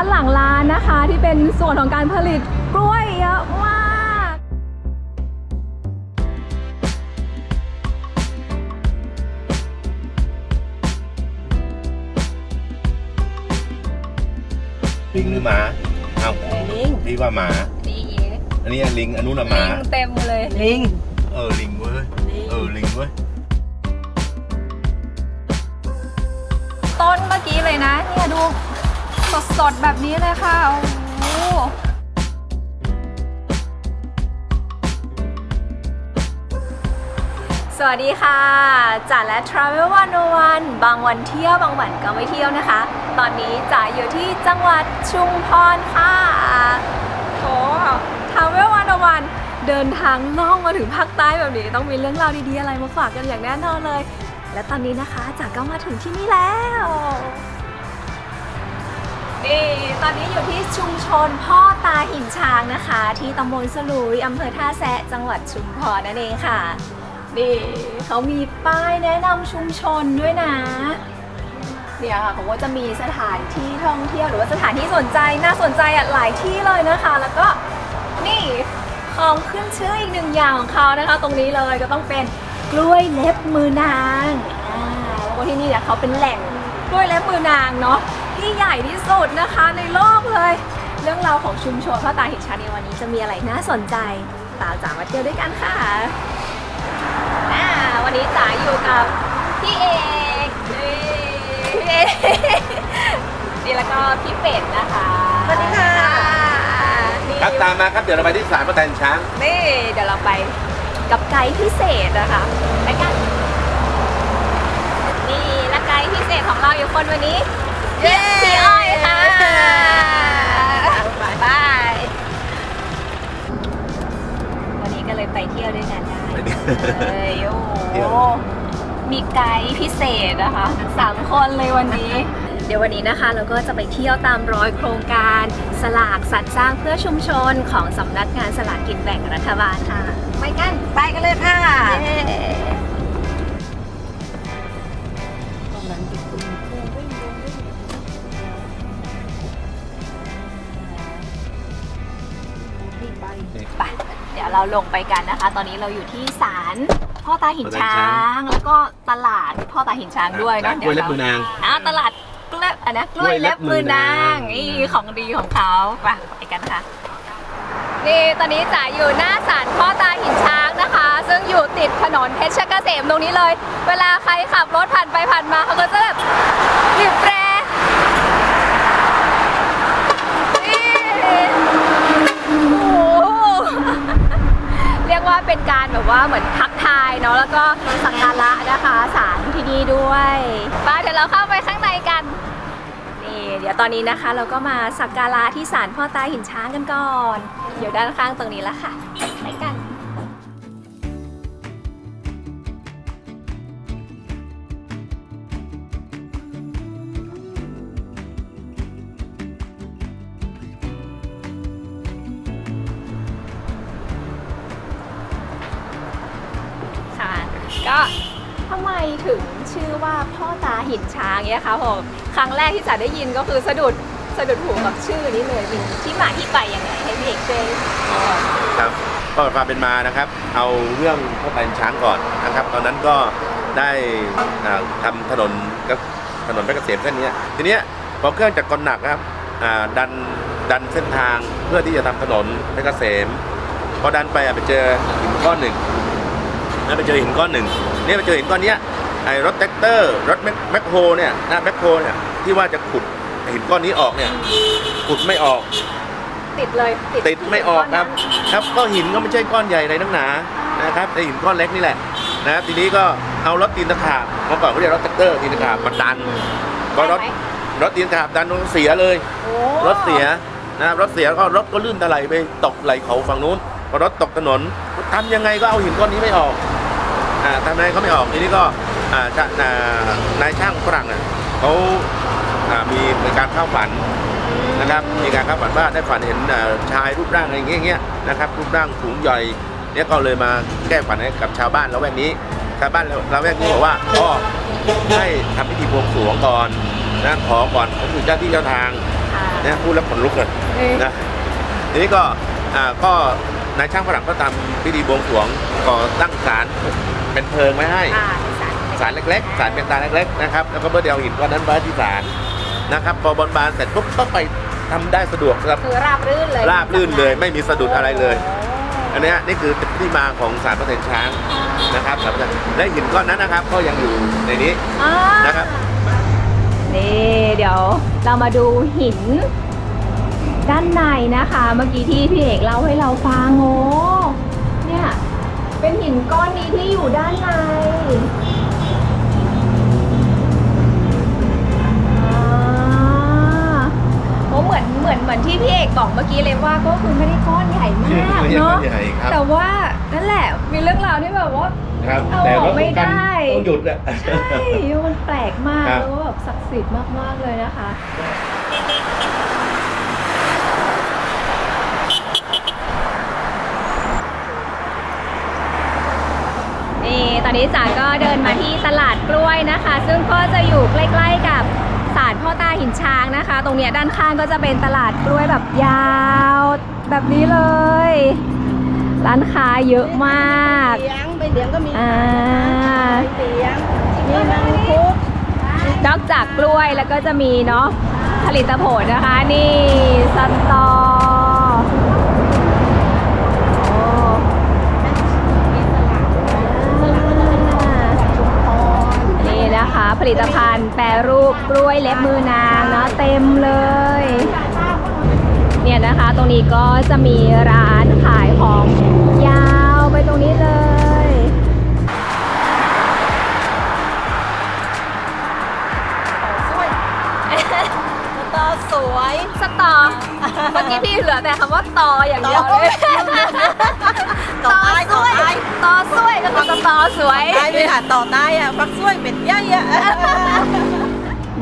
านหลังร้านนะคะ ที่เป็นส่วนของการผลิตกล้วยเยอะมาก ลิงหรือหมาเอ้าลิง พี่ว่าหมานี่อันนี้ลิงอันนู้นน่ะหมาลิงเต็มเลย ลิง เออลิงเว้ย เออลิงเว้ย ต้นเมื่อกี้เลยนะ เนี่ยดู สดๆ แบบนี้เลยค่ะ โอ้โหสวัสดีค่ะจ๋าและ Travel 101บางวันเที่ยวบางวันก็ไม่เที่ยวนะคะ ตอนนี้จ๋าอยู่ที่จังหวัดชุมพรค่ะโถ Travel 101เดินทางล่องมาถึงภาคใต้แบบนี้ ต้องมีเรื่องราวดีๆอะไรมาฝากกันอย่างแน่นอนเลย และตอนนี้นะคะจ๋าก็มาถึงที่นี่แล้ว ตอนนี้อยู่ที่ชุมชนพ่อตาหินช้างนะคะ ที่ตำบลสลุยอำเภอท่าแซะจังหวัดชุมพรนั่นเองค่ะนี่เขามีป้ายแนะนำชุมชนด้วยนะเนี่ยค่ะเขาก็จะมีสถานที่ท่องเที่ยวหรือว่าสถานที่สนใจน่าสนใจอะหลายที่เลยนะคะ แล้วก็นี่ของขึ้นชื่ออีกหนึ่งอย่างของเขานะคะ ตรงนี้เลยก็ต้องเป็นกล้วยเล็บมือนางอ่าแล้วก็ที่นี่เนี่ยเขาเป็นแหล่งกล้วยเล็บมือนางเนาะ ที่ใหญ่ที่สุดนะคะในโลกเลย เรื่องราวของชุมชนพระตาหินช้างในวันนี้จะมีอะไรน่าสนใจตามจ๋ามาเที่ยวด้วยกันค่ะอ่าวันนี้จ๋าอยู่กับพี่เอกนี่พี่เอกนี่แล้วก็พี่เป็ดนะคะสวัสดีค่ะนี่ครับตามมาครับเดี๋ยวเราไปที่ศาลพระแตนช้างนี่เดี๋ยวเราไปกับไกด์พิเศษนะคะไปกันนี่และไกด์พิเศษของเราอยู่คนวันนี้ เย้พี่อ้อยค่ะบายบายวันนี้ก็เลยไปเที่ยวด้วยกันได้เลยโอ้เที่ยวโหมีไกด์พิเศษนะคะสามคนเลยวันนี้ เดี๋ยววันนี้นะคะ เราก็จะไปเที่ยวตามรอยโครงการสลากสัตว์สร้างเพื่อชุมชนของสำนักงานสลากกินแบ่งรัฐบาลค่ะ ไปกัน ไปกันเลยค่ะ เดี๋ยวเราลงไปกันนะคะ ตอนนี้เราอยู่ที่ศาลพ่อตาหินช้าง แล้วก็ตลาดพ่อตาหินช้างด้วยเนาะกล้วยเล็บมือนางอ่าตลาดกล้วยอันนะกล้วยเล็บมือนางนี่ของดีของเขาไปไปกันค่ะนี่ตอนนี้จ๋าอยู่หน้าศาลพ่อตาหินช้างนะคะ ซึ่งอยู่ติดถนนเพชรเกษมตรงนี้เลย เวลาใครขับรถผ่านไปผ่านมาเขาก็จะแบบบีบแตรนี่โอ้โห เรียก ว่าเป็นการแบบว่าเหมือนทักทายเนาะแล้วก็สักการะนะคะศาลที่นี่ด้วยไป้าเดี๋ยวเราเข้าไปข้างในกันนี่เดี๋ยวตอนนี้นะคะ เราก็มาสักการะที่ศาลพ่อตาหินช้างกันก่อนเดี๋ยวด้านข้างตรงนี้ละค่ะ นช้างเนี่ยคะผมครั้งแรกที่จ๋าได้ยินก็คือสะดุดสะดุดหูกับชื่อนี้เลยมีที่มาที่ไปยังไงให้พี่เอกช่วยครับก็ความเป็นมานะครับ เอาเรื่องพระแตนช้างก่อนนะครับ ตอนนั้นก็ได้อ่าทำถนนกับถนนเพชรเกษมเส้นเนี้ยทีเนี้ยพอเครื่องจักรกลหนักครับอ่าดันดันเส้นทางเพื่อที่จะทำถนนเพชรเกษมพอดันไปอะไปเจอหินก้อนหนึ่งแล้วไปเจอหินก้อนหนึ่งเนี่ยไปเจอหินก้อนเนี้ย ไอ้รถแท็กเตอร์รถแมคแมคโฮเนี่ยนะแมคโฮเนี่ยที่ว่าจะขุดหินก้อนนี้ออกเนี่ยขุดไม่ออกติดเลยติดไม่ออกครับ ครับก็หินก็ไม่ใช่ก้อนใหญ่อะไรนักหนานะครับแต่หินก้อนเล็กนี่แหละนะครับทีนี้ก็เอารถตีนตะขาบเมื่อก่อนเขาเรียกรถแท็กเตอร์ตีนตะขาบมาดันก็รถรถตีนตะขาบดันรถเสียเลยโอ้รถเสียนะครับรถเสียก็รถก็ลื่นตะไหลไปตกไหลเขาฝั่งนู้นพอรถตกถนนทำยังไงก็เอาหินก้อนนี้ไม่ออกอ่าทำยังไงก็ไม่ออกทีนี้ก็ อ่าช่างอ่านายช่างฝรั่งอะเขาอ่ามีมีการเข้าฝันนะครับมีการเข้าฝันว่าได้ฝันเห็นเอ่อชายรูปร่างอะไรอย่างเงี้ยนะครับรูปร่างสูงใหญ่เนี่ยก็เลยมาแก้ฝันให้กับชาวบ้านละแวกนี้ชาวบ้านละแวกนี้บอกว่าอ๋อให้ทำพิธีบวงสรวงก่อนนะขอก่อนก็คือเจ้าที่เจ้าทางค่ะเนี่ยพูดแล้วขนลุกเลยเอ้ยนะทีนี้ก็อ่าก็นายช่างฝรั่งก็ทำพิธีบวงสรวงก่อตั้งศาลเป็นเพลิงไว้ให้อ่าสาร ศาลเล็กๆศาลเป็นศาลเล็กๆนะครับแล้วก็เมื่อเดียวหินก้อนนั้นไว้ที่ศาลนะครับพอบนบานเสร็จปุ๊บก็ไปทำได้สะดวกครับคือราบรื่นเลยราบรื่นเลยไม่มีสะดุดอะไรเลย อันเนี้ยนี่คือที่มาของสารเปอร์เซ็นต์ช้างนะครับสารเปอร์เซ็นต์และหินก้อนนั้นนะครับก็ยังอยู่ในนี้อ่านะครับนี่เดี๋ยวเรามาดูหิน ด้านในนะคะ เมื่อกี้ที่พี่เอกเล่าให้เราฟังโอ้เนี่ยเป็นหินก้อนนี้ที่อยู่ด้านใน ที่พี่เอกบอกเมื่อกี้เลยว่าก็คือไม่ได้ก้อนใหญ่มากไม่ใช่ก้เนาะอนใหญ่ครับแต่ว่านั่นแหละมีเรื่องราวที่แบบว่าครับเอาแต่ออว่ากไม่ได้ต้องหยุดอะใช่มันแปลกมากครับแล้วก็แบบศักดิ์สิทธิ์มากๆเลยนะคะนี่ตอนนี้จ๋าก็เดินมาที่ตลาดกล้วยนะคะ ซึ่งก็จะอยู่ใกล้ ๆกับ ศาลพ่อตาหินช้างนะคะ ตรงเนี้ยด้านข้างก็จะเป็นตลาดกล้วยแบบยาวแบบนี้เลย ร้านค้าเยอะมากเลี้ยงไปเลี้ยงก็มีอ่าเลี้ยงมีมังคุดนอกจากกล้วยแล้วก็จะมีเนาะผลิตผลนะคะ นี่สตอ ผลิตภัณฑ์แปรรูปกล้วยเล็บมือนางเนาะเต็มเลย เนี่ยนะคะตรงนี้ก็จะมีร้านขายของ เมื่อกี้พี่เหลือแต่คำว่าตออย่างเดียวเลยต่อได้ต่อได้ ตอสวยก็คือสตอสวย ได้ไหมค่ะต่อได้อะฟักสวยเป็นย่อยอะ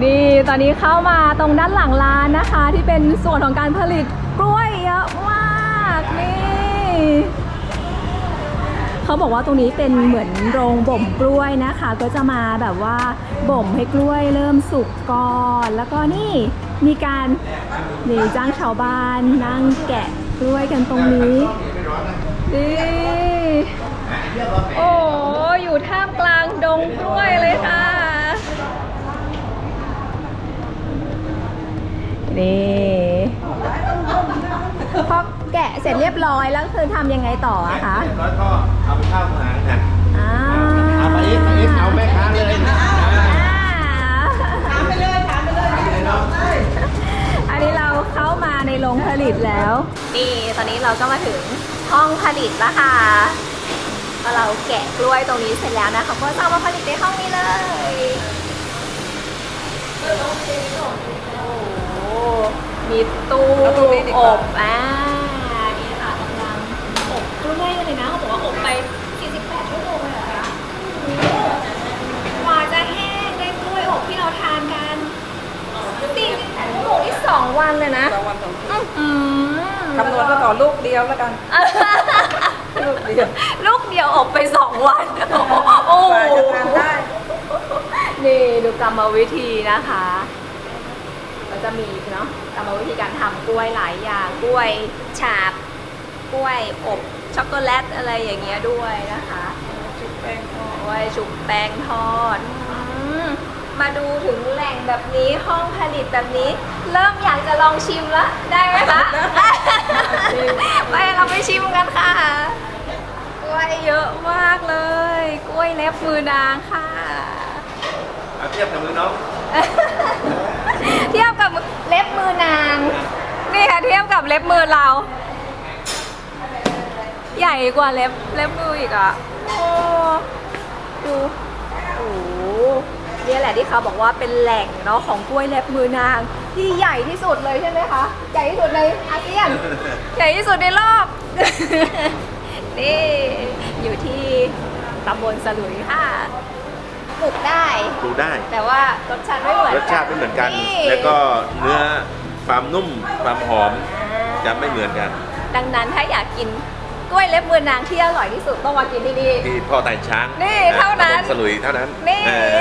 นี่ตอนนี้เข้ามาตรงด้านหลังร้านนะคะ ที่เป็นส่วนของการผลิตกล้วยเยอะมากนี่ เขาบอกว่าตรงนี้เป็นเหมือนโรงบ่มกล้วยนะคะ ก็จะมาแบบว่าบ่มให้กล้วยเริ่มสุกก่อน แล้วก็นี่มีการนี่จ้างชาวบ้านนั่งแกะกล้วยกันตรงนี้นี่โอ้อยู่ท่ามกลางดงกล้วยเลยค่ะนี่ พอแกะเสร็จเรียบร้อยแล้วคือทำยังไงต่ออะคะเรียบร้อยก็เอาไปเข้าหางกันอ่าเอาไปอีกไปอีกเอาแม่ค้าเลยอ่าถามไปเลยถามไปเลยอันนี้เราเข้ามาในโรงผลิตแล้ว นี่ตอนนี้เราก็มาถึงห้องผลิตแล้วค่ะพอเราแกะกล้วยตรงนี้เสร็จแล้วนะคะก็จะเอามาผลิตในห้องนี้เลย โอ้โห มีตู้อบอ่านี่ค่ะกำลังอบกล้วยเลยนะเขาบอกว่าอบไป 48ชั่วโมงเลยเหรอคะโอ้โหกว่าจะแห้งได้กล้วยอบที่เราทานกัน48ชั่วโมงนี่สองวันเลยนะสองวันสองคืนอื้อหือคำนวณก็ต่อลูกเดียวแล้วกัน ลูกเดียวลูกเดียวอบไปสองวัน โอ้กว่าจะทานได้ นี่ดูกรรมวิธีนะคะก็จะมีเนาะก รรมวิธีการทำกล้วยหลายอย่าง กล้วยฉาบ กล้วยอบช็อกโกแลตอะไรอย่างเงี้ยด้วยนะคะชุบแป้งทอดกล้วยชุบแป้งทอดอืมมาดูถึงแหล่งแบบนี้ห้องผลิตแบบนี้ เริ่มอยากจะลองชิมแล้วได้ไหมคะ ไปเราไปชิมกันค่ะ กล้วยเยอะมากเลย กล้วยเล็บมือนางค่ะ เอาเทียบกับมือน้อง เทียบกับเล็บมือนาง นี่ค่ะเทียบกับเล็บมือเรา ใหญ่กว่าเล็บเล็บมืออีกอะโอ้ดูโอ้โหนี่แหละที่เขาบอกว่าเป็นแหล่งเนาะของกล้วยเล็บมือนาง ที่ใหญ่ที่สุดเลยใช่ไหมคะ ใหญ่ที่สุดในอาเซียน ใหญ่ที่สุดในโลก นี่ อยู่ที่ตำบลสลุยค่ะ ปลูกได้ดูได้ แต่ว่ารสชาติไม่เหมือนรสชาติไม่เหมือนกันนี่แล้วก็เนื้อความนุ่มความหอมจะไม่เหมือนกัน ดังนั้นถ้าอยากกินกล้วยเล็บมือนางที่อร่อยที่สุดต้องมากินที่นี่ที่พ่อไต่ช้างนี่เท่านั้นตำบลสลุยเท่านั้นนี่เออ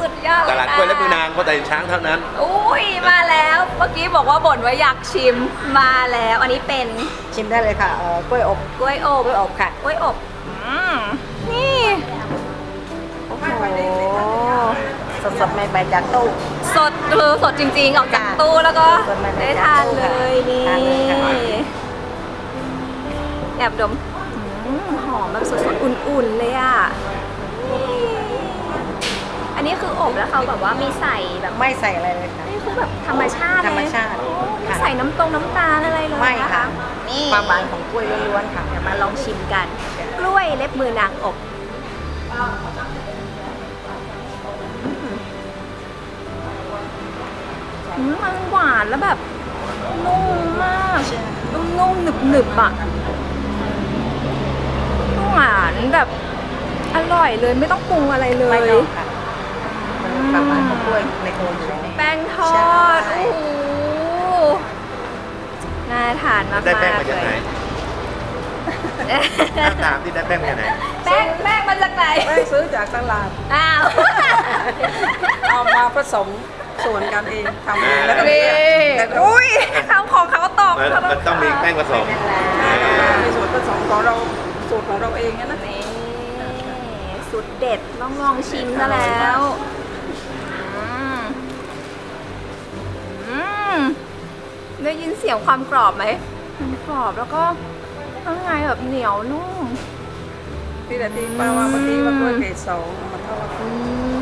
สุดยอดตลาดกล้วยและมือนางพ่อไต่ช้างเท่านั้นอุ้ยมาแล้วเมื่อกี้บอกว่าบ่นว่าอยากชิมมาแล้ว อันนี้เป็นชิมได้เลยค่ะเอ่อกล้วยอบกล้วยอบกล้วยอบค่ะกล้วยอบอืม นี่โอ้โหสดๆใหม่ๆจากตู้ สดคือสดจริงๆ ออกจากตู้แล้วก็สดๆใหม่ๆได้ทานเลยนี่ทานเลยค่ะ แอบดมอืมหอมแบบสดๆ อุ่นๆ เลยอะนี่อันนี้คืออบแล้วเขาแบบว่ามีใส่แบบไม่ใส่อะไรเลยค่ะ นี่คือแบบธรรมชาติเลยธรรมชาติโอ้ไม่ค่ะ ใส่น้ำตรงน้ำตาลอะไรเลยไม่นะค่ะนี่ความหวานของกล้วยล้วนๆค่ะ เดี๋ยวมาลองชิมกัน กล้วยเล็บมือนางอบ อืมมันหวานแล้วแบบนุ่มมากนุ่มๆหนึบๆอะหวานแบบอร่อยเลยไม่ต้องปรุงอะไรเลไม่ย ต้องค่ะมันความหวานของกล้วยในตัวอยู่ในนี้แป้งทอดใช่โอ้โหน่าทานมากๆได้แป้งมาจากไหนเลยถามที่ได้แป้งมาจากไหน แป้งแป้งมาจากไหน แป้งซื้อจากตลาด อ้าว เอามาผสม ส่วนกันเองทำเองแล้วก็นี่แต่ก็อุ้ยคำของเขาตกมันมันต้องมีแป้งผสมมีส่วนผสมของเราสูตรของเราเองนะนี่สุดเด็ดลองลองชิมซะแล้วอืมอืมได้ยินเสียงความกรอบไหมมันกรอบแล้วก็ข้างในแบบเหนียวนุ่ม พี่แต่ที่ป้าว่าเมื่อกี้ว่ากล้วยเกรดสองมันเท่าไหร่อืม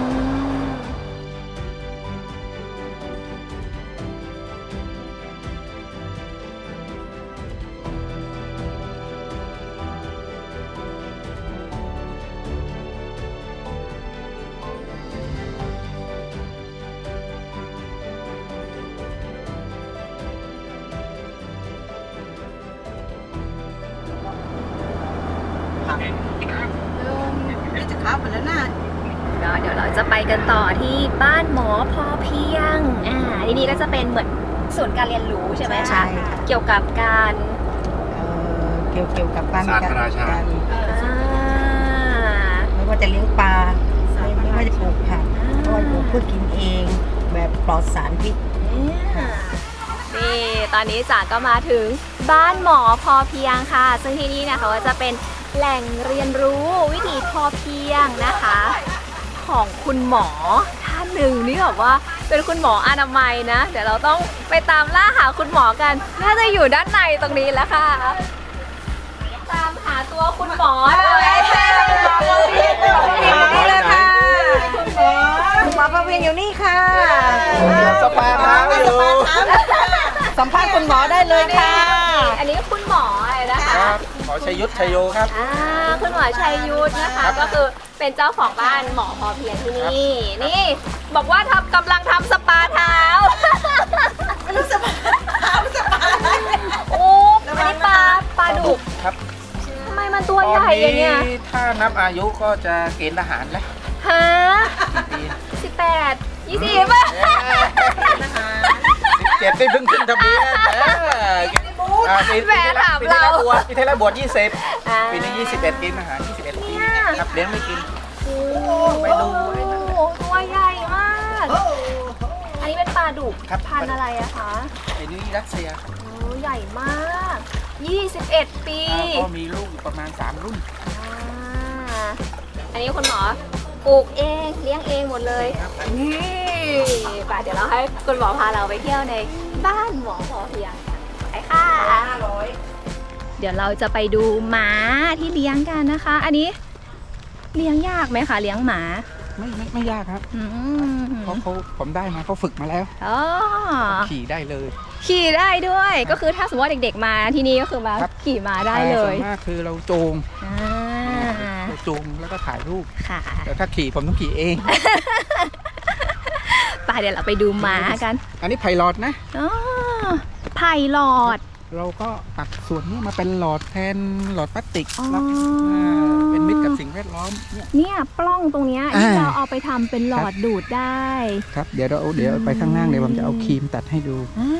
นี่ก็จะเป็นเหมือนศูนย์การเรียนรู้ใช่ไหมคะใช่ค่ะ เกี่ยวกับการเอ่อเกี่ยวเกี่ยวกับการศาสตราจารย์การอ่าไม่ว่าจะเลี้ยงปลาไม่ไม่ว่าจะปลูกผักไม่ว่าจะปลูกพืชกินเอง แบบปลอดสารพิษนี่ตอนนี้จ๋าก็มาถึงบ้านหมอพอเพียงค่ะ ซึ่งที่นี่นะคะก็จะเป็นแหล่งเรียนรู้วิถีพอเพียงนะคะ ของคุณหมอท่านหนึ่งนี่แบบว่าเป็นคุณหมออนามัยนะ เดี๋ยวเราต้องไปตามล่าหาคุณหมอกัน น่าจะอยู่ด้านในตรงนี้แล้วค่ะ ตามหาตัวคุณหมอเลยค่ะคุณหมอพอเพียงอยู่นี่เลยค่ะคุณหมอคุณหมอประเวียนอยู่นี่ค่ะ สปาเท้าอยู่สัมภาษณ์คุณหมอได้เลยค่ะ ครับหมอชัยยุทธชัยโยครับ อ่าคุณหมอชัยยุทธนะคะ ก็คือเป็นเจ้าของบ้านหมอพอเพียงที่นี่ นี่ บอกว่าทำกำลังทำสปาเท้าไม่รู้สปาเท้าสปาโอ้อันนี้ปลาปลาดุกครับทำไมมันตัวใหญ่อย่างเงี้ยตอนนี้ถ้านับอายุก็จะเกณฑ์ทหารแล้วฮะปีสิบแปดยี่สิบอะสิบเจ็ดไม่เพิ่งขึ้นทะเบียน อ่าปีแหมถามเราปีที่แล้วบวชปีที่แล้วบวชยี่สิบอ่าปีนี้ยี่สิบเอ็ดกินอาหารยี่สิบเอ็ดปีเนี่ยครับเลี้ยงไม่กิน โอ้ไปดูไว้นั่นแหละ ตัวใหญ่มาก อันนี้เป็นปลาดุกครับ พันธุ์อะไรอะคะไอ้นี่รัสเซียครับโอ้ใหญ่มาก 21 ปีอ่าก็มีลูกอยู่ประมาณ 3 รุ่นอ่าอันนี้คุณหมอปลูกเองเลี้ยงเองหมดเลย ครับนี่ไป่ะเดี๋ยวเราให้คุณหมอพาเราไปเที่ยวในบ้านหมอพอเพียงไป ค่ะ เดี๋ยวเราจะไปดูหมาที่เลี้ยงกันนะคะ อันนี้ เลี้ยงยากไหมคะเลี้ยงหมา ไม่ไม่ไม่ยากครับอืมเพราะเขาผมได้มาเขาฝึกมาแล้วอ๋อขี่ได้เลย ขี่ได้ด้วย ก็คือถ้าสมมติว่าเด็ก ๆ มาที่นี่ก็คือมาครับ ขี่มาได้เลอ่าส่วยนมากคือเราโจงอ่าเราจูงแล้วก็ถ่ายรูปค่ะแต่ถ้าขี่ผมต้องขี่เอง ไปเดี๋ยวเราไปดูม้ากัน อันนี้ไพลอตนะอ๋อ ไผ่หลอด เราก็ตัดส่วนนี้มาเป็นหลอดแทนหลอดพลาสติกอ๋อ แล้วอ่าเป็นมิตรกับสิ่งแวดล้อมเนี่ย เนี่ยปล้องตรงเนี้ยอ่าที่เราเอาไปทำเป็นหลอดดูดได้ครับเดี๋ยวเราเอาเดี๋ยวไปข้างล่างเดี๋ยวผมจะเอาครีมตัดให้ดูอ่า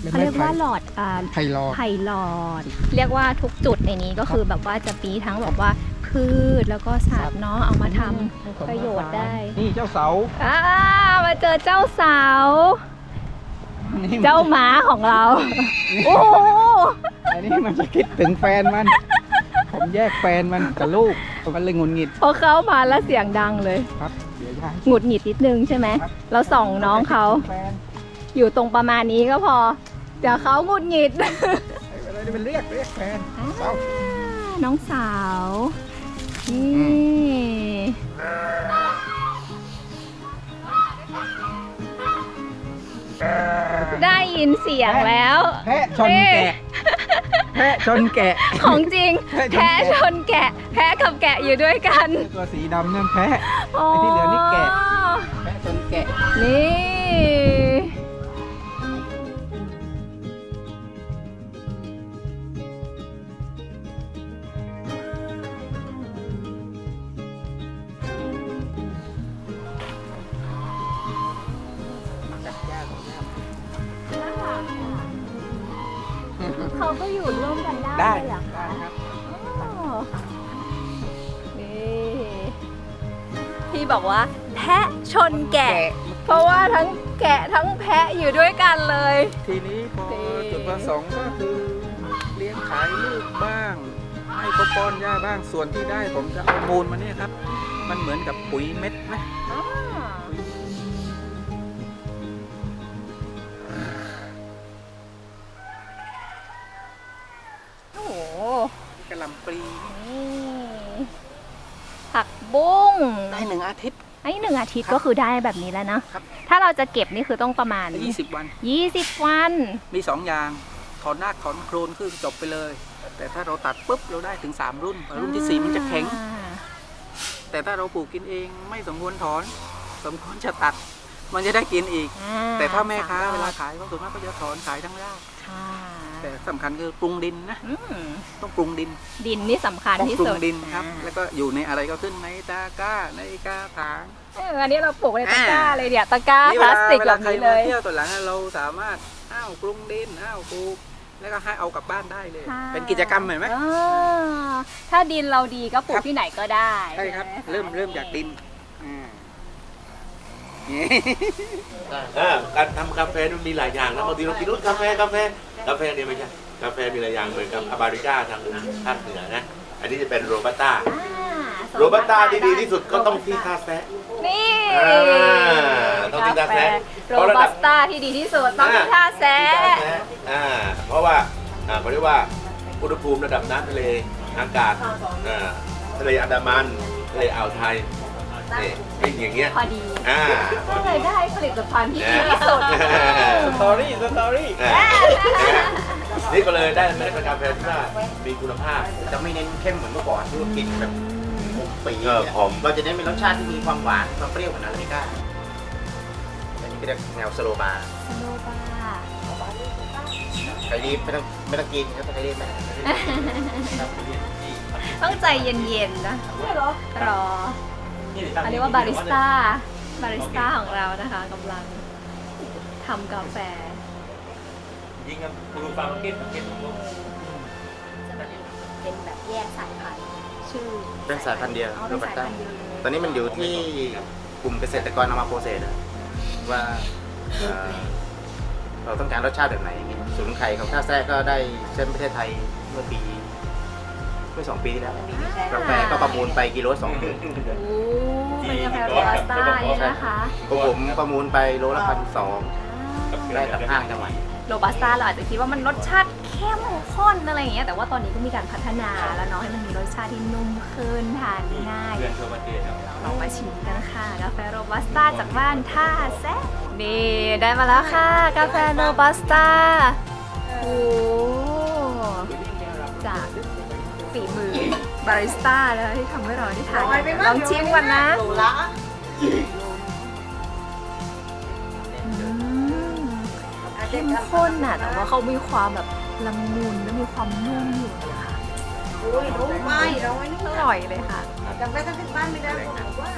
เป็นเขาไม้เรียกไผ่ว่าหลอดอ่า ไผ่หลอด ไผ่หลอด เรียกว่าทุกจุดในนี้ก็คือแบบว่าจะมีทั้งแบบว่าพืชแล้วก็สัตว์เนาะเอามาทำ ประโยชน์ได้ นี่เจ้าเสา อ่ามาเจอเจ้าสาวนี่ เจ้าม้าของเรา โอ้โหอันนี้มันจะคิดถึงแฟนมัน ผมแยกแฟนมันกับลูก มันเลยงุนงิด พอเขามาแล้วเสียงดังเลยครับเดี๋ยวยาย หงุดหงิดนิดนึงใช่ไหม ครับ เราส่องน้องเขา แฟนอยู่ตรงประมาณนี้ก็พอ เดี๋ยวเขาหงุดหงิดอะไรจะเป็นเรียกเรียกแฟนเสาน้องสาว นี่ ได้ยินเสียงแล้ว แพะชนแกะ แพะชนแกะ ของจริงแพะชนแกะแพ้ชนแกะ แพ้กับแกะอยู่ด้วยกัน ตัวสีดำนั่นแพะไอ้ที่เหลือนี่แกะ แพะชนแกะ นี่ บอกว่า แพะชนแกะ เพราะว่าทั้งแกะทั้งแพะอยู่ด้วยกันเลย ทีนี้พอนี่จุดประสงค์ก็คือเลี้ยงขายลูกบ้าง ให้เขาป้อนหญ้าบ้างส่วนที่ได้ผมจะเอามูลมาเนี่ยครับ มันเหมือนกับปุ๋ยเม็ดไหมอ่าโอ้โหกระหลำปลีนี่ผัก บุ้งได้หนึ่งอาทิตย์ ไอ้หนึ่งอาทิตย์ก็คือได้แบบนี้แล้วนะครับ ถ้าเราจะเก็บนี่คือต้องประมาณ 20 วัน 20 วัน มีสองอย่างถอนรากถอนโครนคือจบไปเลย แต่ถ้าเราตัดปุ๊บเราได้ถึง 3 รุ่น รุ่นที่ 4 มันจะแข็งอ่าแต่ถ้าเราปลูกกินเองไม่สมควรถอน สมควรจะตัด มันจะได้กินอีกอ่แต่ถ้าแม่ค้าสรอบเวลาขายเขาส่วนมากก็จะถอนขายทั้งราก ค่ะ แต่สำคัญคือปรุงดินนะ อืมต้องปรุงดินดินนี่สำคัญต้องที่ปรุสุงดดินครับอ่าแล้วก็อยู่ในอะไรก็ขึ้นในตะกร้าในกาถาง เอออันนี้เราปลูกในตะกร้าอ่า เลยเนี่ยตะกร้านี่พลาสติกเวแบลาบใครนี้เลมายเที่ยวตัวหลังเราสามารถอ้าวปรุงดินอ้าวปลูกแล้วก็ให้เอากลับบ้านได้เลย ค่ะเป็นกิจกรรมเห็นไหม อ่าถ้าดินเราดีก็ปลูครักบที่ไหนก็ได้ใช่ครับ ไหะเริ่มเริ่มจากดินอ่านี่ อ่าการทำกาแฟมันมีหลายอย่างนะบางทีเรากินรสกาแฟกาแฟ กาแฟเนี่ยไม่ใช่กาแฟมีหลายอย่างเหมือนกับอาบาริก้าทางภาคเหนือนะ อันนี้จะเป็นโรบัสต้าอ่าโรบัสต้าที่ดีที่สุดก็ต้องที่ท่าแซะ นี่อ่าต้องที่ท่าแซะโรบัสต้าที่ดีที่สุดต้องที่ท่าแซะที่ท่าแซะอ่าเพราะว่าอ่าเขาเรียกว่าอุณหภูมิระดับน้ำทะเลอากาศอ่าทะเลอันดามันทะเลอ่าวไทยนี่เป็นอย่างเงี้ยพอดีอ่าก็เลยได้ผลิตภัณฑ์ที่ดีที่สุดส ตอรี่สตอรี่อ่านี่ก็เลยได้เมล็ดพันธุ์กาแฟที่ว่ามีคุณภาพ จะไม่เน้นเข้มเหมือนเมื่อก่อนที่ว่ากินแบบปีเออเนี่ยหอม เราจะเน้นเป็นรสชาติที่มีความหวานความเปรี้ยวของอาราบิก้าอันนี้ก็เรียกแนวสโลบาร์สโนบาใครรีบไม่ต้องไม่ต้องกินครับใครรีบไม่ต้องกินครับต้องใจเย็นๆนะรออันนี้ว่าบาริสต้าบาริสต้าของเรานะคะกำลัง ทำกาแฟ ยิงกับปูฟาร์มเก็ตเก็ตเป็นแบบแยกสายพันธุ์ชื่อเป็นสายพันธุ์เดียวโรเป็นบัสต้าพันธุ์เดียวตอนนี้มันอยู่ที่กลุ่มเกษตรกรเอามาโปรเซสว่าเราต้องการรสชาติแบบไหนอย่างเงี้ยศูนไข่ของท่าแท้ก็ได้เส้นประเทศไทยเมื่อปีเมื่อสองปีที่แล้วกาแฟก็ประมูลไปกิโลสองหมื่นโอ้เป็นกาแฟโรบัสต้าเนี่ยนะคะผมประมูลไปโลละพันสอง ได้กับห้างจังหวัดโรบัสต้าเราอาจจะคิดว่ามันรสชาติเข้มข้นอะไรอย่างเงี้ยแต่ว่าตอนนี้ก็มีการพัฒนาแล้วเนาะให้มันมีรสชาติที่นุ่มขึ้นทานง่ายลองมาชิมกันค่ะกาแฟโรบัสต้าจากบ้านท่าแซะนี่ได้มาแล้วค่ะ กาแฟโรบัสต้าโอ้จากฝีมือบาริสต้าแล้วที่ทำให้เราได้ทานกันลองชิมก่อนนะ เข้มข้นน่ะแต่ว่าเขามีความแบบละมุนและมีความนุ่มอยู่นะคะโอ้ยรู้ไม่เราไอ้นี่อร่อยเลยค่ะจำไปตั้งที่บ้านไม่ได้บอกว่า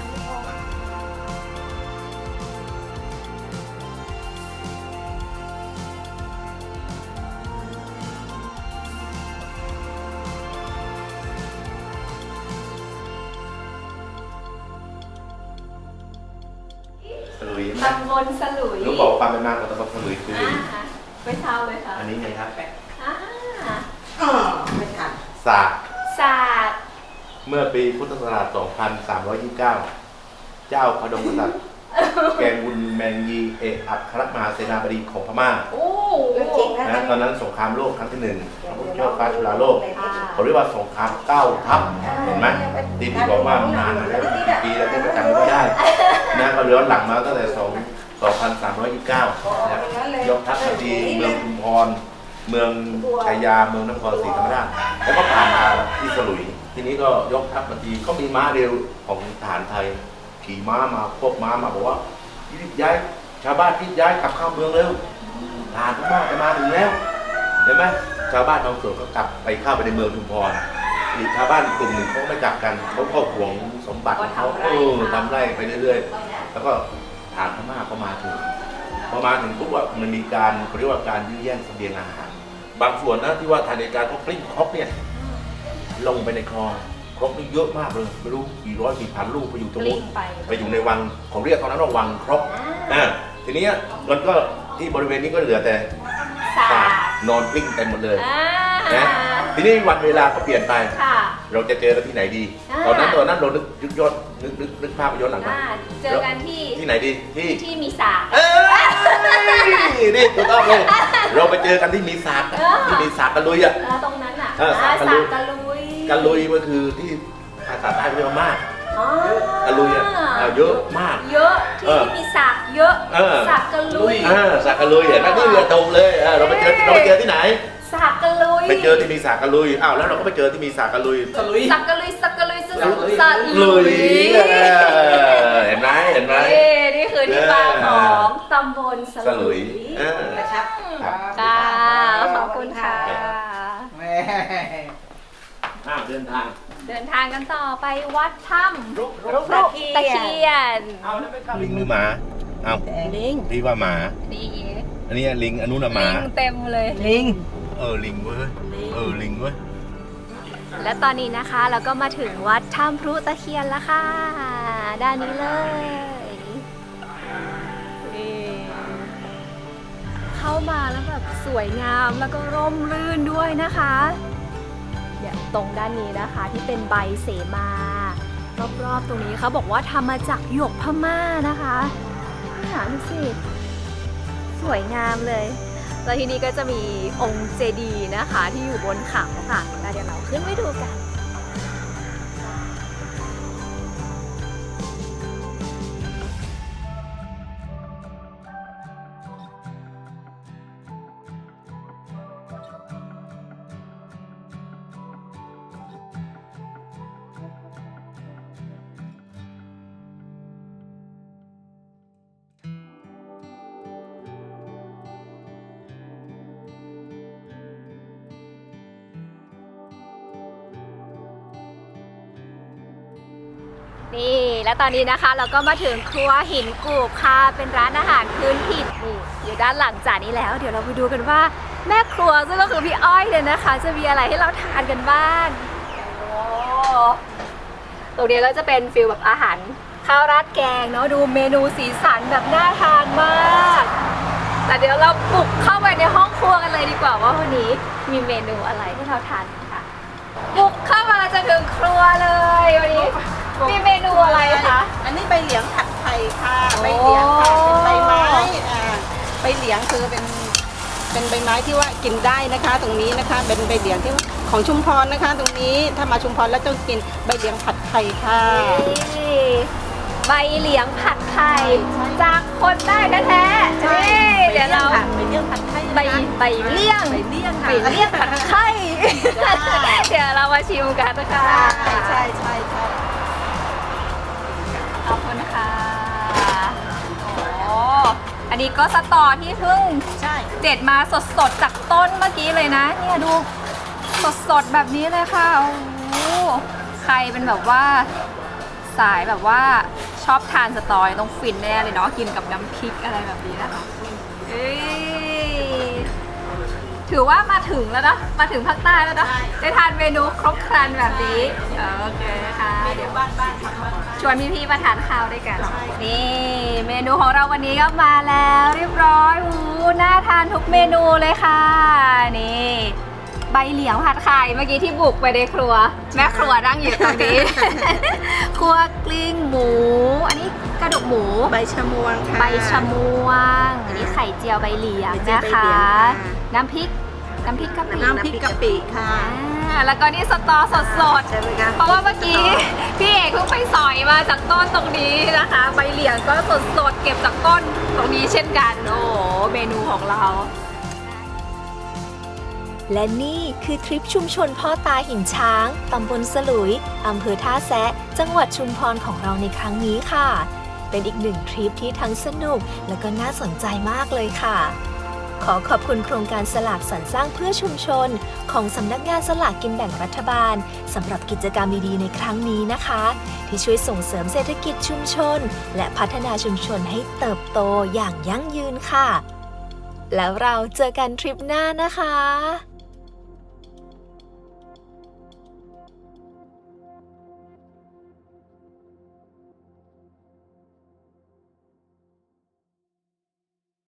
ตำบลสลุยรู้บอกความเป็นมาของตำบลสลุยคืออ่าไปเช่าเลยค่ะอันนี้ไงครับอ่าอ๋อไม่ทันศาสตร์ศาสตร์เมื่อปีพุทธศักราช 2329 เจ้าพระดงกษัตริย์ แกงวุนแมงยีเอกอัครมหาเสนาบดีของพม่าโอ้จริงนะนะตอนนั้นสงครามโลกครั้งที่หนึ่งพระพุทธเจ้าฟ้าจุฬาโลกอ่าเขาเรียกว่าสงครามเก้าทัพเห็นไหมที่พี่บอกว่านานมาแล้วกี่ปีแล้วที่ประจำไม่ได้นะก็ย้อนหลังมาตั้งแต่2 2329นะยกทัพมาที่เมืองชุมพรเมืองชัยยาเมืองนครศรีธรรมราชแล้วก็ผ่านมาที่สลุย ทีนี้ก็ยกทัพมาทีก็มีม้าเร็วของทหารไทย ขี่ม้ามาควบม้ามาบอกว่ารีบย้าย ชาวบ้านรีบย้ายกลับเข้าเมืองเร็วทหารพม่าจะมาถึงแล้วเห็นไหมชาวบ้านบางส่วนก็กลับไปเข้าไปในเมืองชุมพรอีกชาวบ้านอีกกลุ่มหนึ่งเขาไม่กลับกันเขาก็หวงสมบัติของเขาเออทำไร่ไปเรื่อยๆ แล้วก็ทหารพม่าก็มาถึงพอมาถึงปุ๊บว่ามันมีการเขาเรียกว่าการยื้อแย่งเสบียงอาหาร บางส่วนนะที่ว่าทางในการเขากลิ้งครกเนี่ยลงไปในคลอง ครกนี่เยอะมากเลยไม่รู้กี่ร้อยกี่พันลูกไปอยู่ตรงกลิ้นู้งนไป ไปอยู่ในวังเขาเรียกตอนนั้นว่าวังครกอ่าทีนี้มันก็ที่บริเวณนี้ก็เหลือแต่ศาสาสดตร์นอนกลิ้งเต็มหมดเลยอ่านะทีนี้วันเวลาก็เปลี่ยนไป ค่ะ เราจะเจอกันที่ไหนดี อ่า ตอนนั้นตอนนั้นเรานึกนึกย้อนนึกนึกนึกภาพไปย้อนหลังมาอ่าเจอกันที่ที่ไหนดีที่ที่มีศาสตร์เอ้ยนี่ถูกต้องเลยเราไปเจอกันที่มีสากเออ ที่มีสากกันลุยอะแล้วตรงนั้นอะเออศาสตร์กะลุยศาสตร์ กะลุยกันลุยก็คือที่ภาษาใต้เรียกว่ามากอ๋อกันลุยอะอ่าเยอะมาก เยอะเออที่มีสากเยอะเออสากกะลุย อ่าสากกันลุยเห็นไหมนี่เรือตรงเลยเออเราไปเจอเราไปเจอที่ไหนสากกะลุยไปเจอที่มีสากกันลุยอ้าวแล้วเราก็ไปเจอที่มีสากกันลุยสลุย สักกะลุยสักกะลุยสักสลุยสักลุยเออเห็นไหมเห็นไหมนี่นี่คือที่มาเออของตำบลสสลุลุยยเออนะครับครับ ค่ะขอบคุณค่ะ แม่ อ้าวเดินทาง เดินทางกันต่อไปวัดถ้ำรุกรุกตะเคียนเอาแล้วไปเข้าลิงหรือหมาเอาลิงพี่ว่าหมานี่อันนี้ลิงอันนู้นอะหมาลิงเต็มเลยลิงเออลิงเว้ยเออลิงเว้ยและตอนนี้นะคะเราก็มาถึงวัดถ้ำพรุตะเคียนแล้วค่ะ ด้านนี้เลยนี่เข้ามาแล้วแบบสวยงามแล้วก็ร่มรื่นด้วยนะคะ เนี่ยตรงด้านนี้นะคะที่เป็นใบเสมารอบๆตรงนี้เขาบอกว่าทำมาจากหยกพม่านะคะหาดูสิสวยงามเลยแล้วที่นี่ก็จะมีองค์เจดีย์นะคะที่อยู่บนเขาค่ะเดี๋ยวเราขึ้นไปดูกัน นี่และตอนนี้นะคะเราก็มาถึงครัวหินกูบค่ะเป็นร้านอาหารพื้นถิ่นนี่อยู่ด้านหลังจากนี้แล้ว เดี๋ยวเราไปดูกันว่าแม่ครัวซึ่งก็คือพี่อ้อยเนี่ยนะคะ จะมีอะไรให้เราทานกันบ้างโอ้ตรงนี้ก็จะเป็นฟิลแบบอาหารข้าวราดแกงเนาะดูเมนูสีสันแบบน่าทานมาก แต่เดี๋ยวเราบุกเข้าไปในห้องครัวกันเลยดีกว่าว่าวันนี้มีเมนูอะไรให้เราทานค่ะบุกเข้ามาจะถึงครัวเลยวันนี้ มีเมนูอะไรคะ อันนี้ใบเหลียงผัดไทยค่ะโอ้ใบเหลียงค่ะเป็นใบไม้อ่าใบเหลียงคือเป็นเป็นใบไม้ที่ว่ากินได้นะคะ ตรงนี้นะคะ เป็นใบเหลียงที่ของชุมพรนะคะ ตรงนี้ถ้ามาชุมพรแล้วต้องกินใบเหลียงผัดไทยค่ะ นี่ใบเหลียงผัดไทยจากคนได้แท้ๆนี่เดี๋ยวเราใบเหลียงผัดไทยใบใบเลี่ยงใบเลี่ยงใบค่ะเลี่ยงผัดไทยเดี๋ยวเรามาชิมกันนะคะใช่ใช่ อันนี้ก็สตอที่เพิ่งใช่เด็ดมาสดๆจากต้นเมื่อกี้เลยนะ เนี่ยดูสดๆแบบนี้เลยค่ะโอ้โหใครเป็นแบบว่า สายแบบว่าชอบทานสตอต้องฟินแน่เลยเนาะกินกับน้ำพริกอะไรแบบนี้นะคะเอ้ยถือว่ามาถึงแล้วเนอะมาถึงภาคใต้แล้วเนอะได้ทานเมนูครบครันแบบนี้โอเคค่ะ เดี๋ยว ชวนพี่ๆมาทานข้าวด้วยกัน นี่เมนูของเราวันนี้ก็มาแล้วเรียบร้อยอู้น่าทานทุกเมนูเลยค่ะ นี่ ใบเหลียงผัดไข่เมื่อกี้ที่บุกไปในครัว แม่ครัวนั่งอยู่ตรงนี้ ครัวกลิ้งหมู อันนี้กระดูกหมู ใบชะมวงค่ะใบชะมวง อันนี้ไข่เจียวใบเหลียงไข่เจียวนะใบเหลีคะยงค่ะน้ำพริก น้ำพริกกะปิน้ำพริกกะปิค่ะ อ่าแล้วก็นี่สตอสดสดๆใช่ไหมคะเพราะว่าเมื่อกี้พี่เอกเพิ่งไปสอยมาจากต้นตรงนี้นะคะ ใบเหลียงก็สดสดๆเก็บจากต้นตรงนี้เช่นกัน โอ้โหเมนูของเรา และนี่คือทริปชุมชนพ่อตาหินช้าง ตำบลสลุย อำเภอท่าแซะ จังหวัดชุมพรของเราในครั้งนี้ค่ะ เป็นอีกหนึ่งทริปที่ทั้งสนุก และก็น่าสนใจมากเลยค่ะ ขอขอบคุณโครงการสลากสรรสร้างเพื่อชุมชน ของสำนักงานสลากกินแบ่งรัฐบาลสำหรับกิจกรรมดีๆในครั้งนี้นะคะ ที่ช่วยส่งเสริมเศรษฐกิจชุมชน และพัฒนาชุมชนให้เติบโตอย่างยั่งยืนค่ะ แล้วเราเจอกันทริปหน้านะคะ